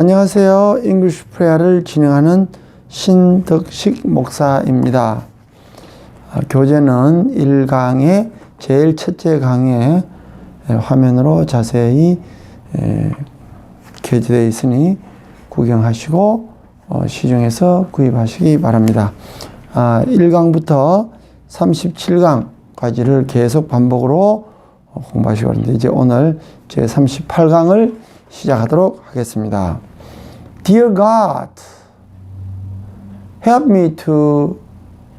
안녕하세요. 잉글리시 프레야를 진행하는 신덕식 목사입니다. 아, 교재는 1강의 제일 첫째 강의 에, 화면으로 자세히 에, 게재되어 있으니 구경하시고 어, 시중에서 구입하시기 바랍니다. 아, 1강부터 37강까지를 계속 반복으로 어, 공부하시고 있는데 이제 오늘 제 38강을 시작하도록 하겠습니다. Dear God, help me to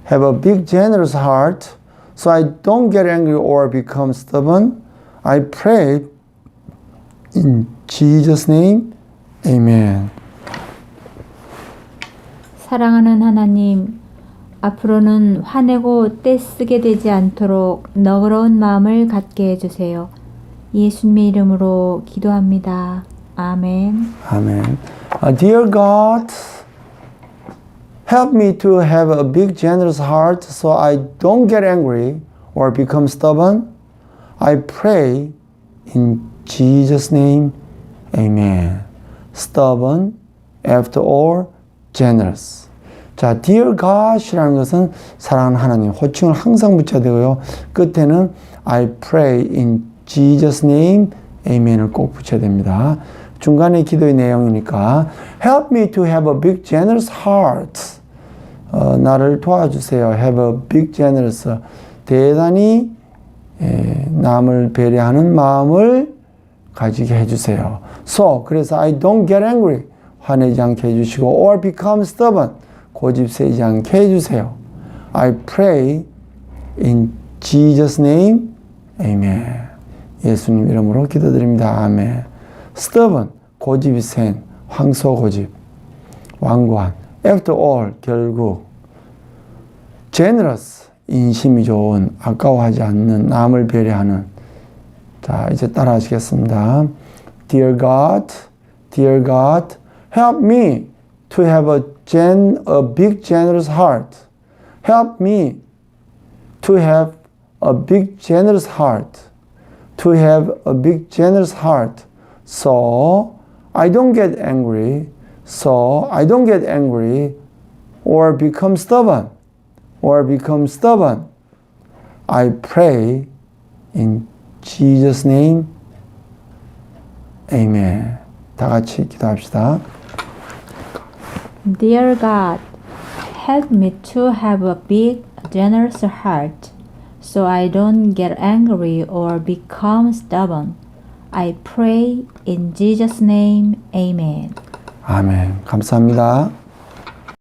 have a big generous heart so I don't get angry or become stubborn. I pray in Jesus name. Amen. 사랑하는 하나님, 앞으로는 화내고 떼쓰게 되지 않도록 너그러운 마음을 갖게 해주세요. 예수님의 이름으로 기도합니다. 아멘. Amen. Uh, dear God, help me to have a big generous heart so I don't get angry or become stubborn. I pray in Jesus name. Amen. Stubborn, after all, generous. 자, dear God이라는 것은 사랑하는 하나님, 호칭을 항상 붙여야 되고요. 끝에는 I pray in Jesus name, Amen을 꼭 붙여야 됩니다. 중간에 기도의 내용이니까 Help me to have a big generous heart. 어, 나를 도와주세요. Have a big generous. 대단히 에, 남을 배려하는 마음을 가지게 해주세요. So, 그래서 I don't get angry. 화내지 않게 해주시고 or become stubborn. 고집 세지 않게 해주세요. I pray in Jesus name. Amen. 예수님 이름으로 기도드립니다. 아멘. stubborn, 고집이 센, 황소 고집, 완고한. after all, 결국. generous, 인심이 좋은, 아까워하지 않는, 남을 배려하는. 자, 이제 따라 하시겠습니다. Dear God, dear God, help me to have a gen, a big generous heart. Help me to have a big generous heart. To have a big generous heart. So I don't get angry. So I don't get angry or become stubborn. Or become stubborn. I pray in Jesus name. Amen. 다 같이 기도합시다. Dear God, help me to have a big, generous heart so I don't get angry or become stubborn. I pray in Jesus' name. Amen. 아멘. 감사합니다.